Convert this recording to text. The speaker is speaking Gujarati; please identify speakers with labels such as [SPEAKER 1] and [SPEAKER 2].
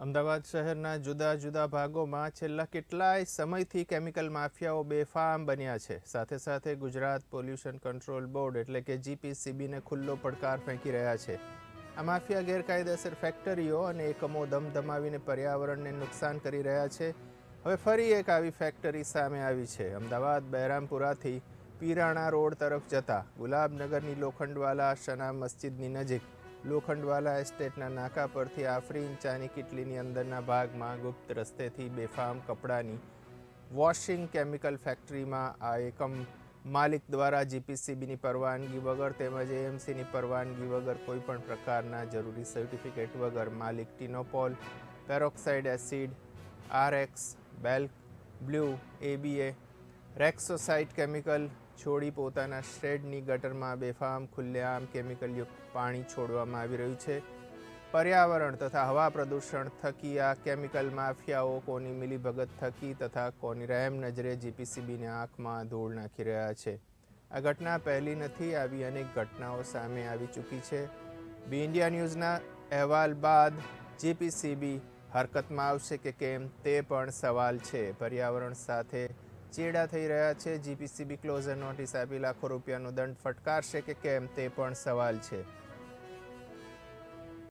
[SPEAKER 1] અમદાવાદ શહેરના જુદા જુદા ભાગોમાં છેલ્લા કેટલાય સમયથી કેમિકલ માફિયાઓ બેફામ બન્યા છે. સાથે સાથે ગુજરાત પોલ્યુશન કંટ્રોલ બોર્ડ એટલે કે જીપીસીબીને ખુલ્લો પડકાર ફેંકી રહ્યા છે. આ માફિયા ગેરકાયદેસર ફેક્ટરીઓ અને એકમો ધમધમાવીને પર્યાવરણને નુકસાન કરી રહ્યા છે. હવે ફરી એક આવી ફેક્ટરી સામે આવી છે. અમદાવાદ બહેરામપુરાથી પીરાણા રોડ તરફ જતા ગુલાબનગરની લોખંડવાલા શના મસ્જિદની નજીક લોખંડવાલા એસ્ટેટના નાકા પરથી આફરીન ચાની કિટલીની અંદરના ભાગમાં ગુપ્ત રસ્તેથી બેફામ કપડાની વોશિંગ કેમિકલ ફેક્ટરીમાં આ એકમ માલિક દ્વારા જીપીસીબીની પરવાનગી વગર તેમજ એએમસીની પરવાનગી વગર કોઈપણ પ્રકારના જરૂરી સર્ટિફિકેટ વગર માલિક ટીનોપોલ, પેરોક્સાઇડ એસિડ, આરએક્સ, બેલ્ક, બ્લુ, એબીએ, રેક્સોસાઇટ કેમિકલ છોડી પોતાના શેડની ગટરમાં બેફામ, ખુલ્લેઆમ કેમિકલયુક્ત પાણી છોડવામાં આવી રહ્યું છે. પર્યાવરણ તથા હવા પ્રદૂષણ થકી આ કેમિકલ માફિયાઓ કોની મિલીભગત થકી તથા કોની રહેમ નજરે જીપીસીબીની આંખમાં ધૂળ નાખી રહ્યા છે. આ ઘટના પહેલી નથી આવી, અનેક ઘટનાઓ સામે આવી ચૂકી છે. બી ઇન્ડિયા ન્યૂઝના અહેવાલ બાદ જીપીસીબી હરકતમાં આવશે કે કેમ તે પણ સવાલ છે. પર્યાવરણ સાથે ચેડા થઈ રહ્યા છે. જીપીસીબી ક્લોઝર નોટિસ આપી લાખો રૂપિયાનો દંડ ફટકારશે કે કેમ તે પણ સવાલ છે.